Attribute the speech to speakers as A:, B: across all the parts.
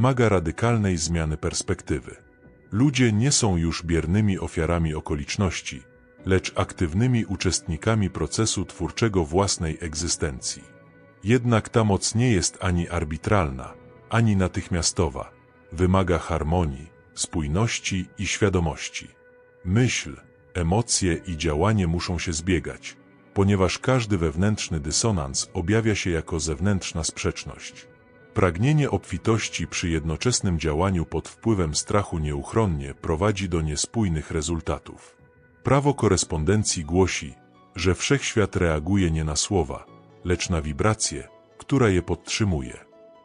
A: wymaga radykalnej zmiany perspektywy. Ludzie nie są już biernymi ofiarami okoliczności, lecz aktywnymi uczestnikami procesu twórczego własnej egzystencji. Jednak ta moc nie jest ani arbitralna, ani natychmiastowa. Wymaga harmonii, spójności i świadomości. Myśl, emocje i działanie muszą się zbiegać, ponieważ każdy wewnętrzny dysonans objawia się jako zewnętrzna sprzeczność. Pragnienie obfitości przy jednoczesnym działaniu pod wpływem strachu nieuchronnie prowadzi do niespójnych rezultatów. Prawo korespondencji głosi, że wszechświat reaguje nie na słowa, lecz na wibrację, która je podtrzymuje.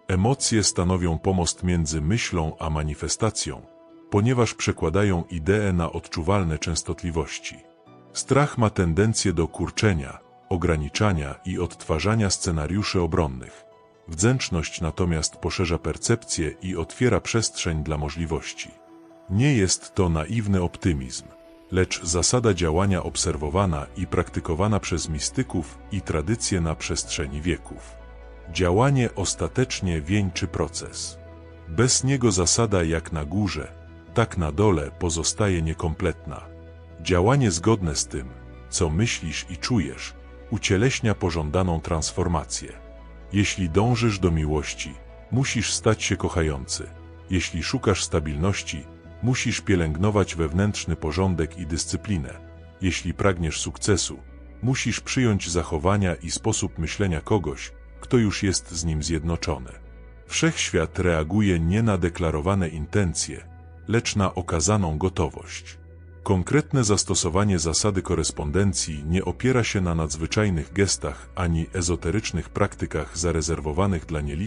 A: Emocje stanowią pomost między myślą a manifestacją, ponieważ przekładają idee na odczuwalne częstotliwości. Strach ma tendencję do kurczenia, ograniczania i odtwarzania scenariuszy obronnych. Wdzięczność natomiast poszerza percepcję i otwiera przestrzeń dla możliwości. Nie jest to naiwny optymizm, lecz zasada działania obserwowana i praktykowana przez mistyków i tradycje na przestrzeni wieków. Działanie ostatecznie wieńczy proces. Bez niego zasada jak na górze, tak na dole pozostaje niekompletna. Działanie zgodne z tym, co myślisz i czujesz, ucieleśnia pożądaną transformację. Jeśli dążysz do miłości, musisz stać się kochający. Jeśli szukasz stabilności, musisz pielęgnować wewnętrzny porządek i dyscyplinę. Jeśli pragniesz sukcesu, musisz przyjąć zachowania i sposób myślenia kogoś, kto już jest z nim zjednoczony. Wszechświat reaguje nie na deklarowane intencje, lecz na okazaną gotowość. Konkretne zastosowanie zasady korespondencji nie opiera się na nadzwyczajnych gestach ani ezoterycznych praktykach zarezerwowanych dla nielicznych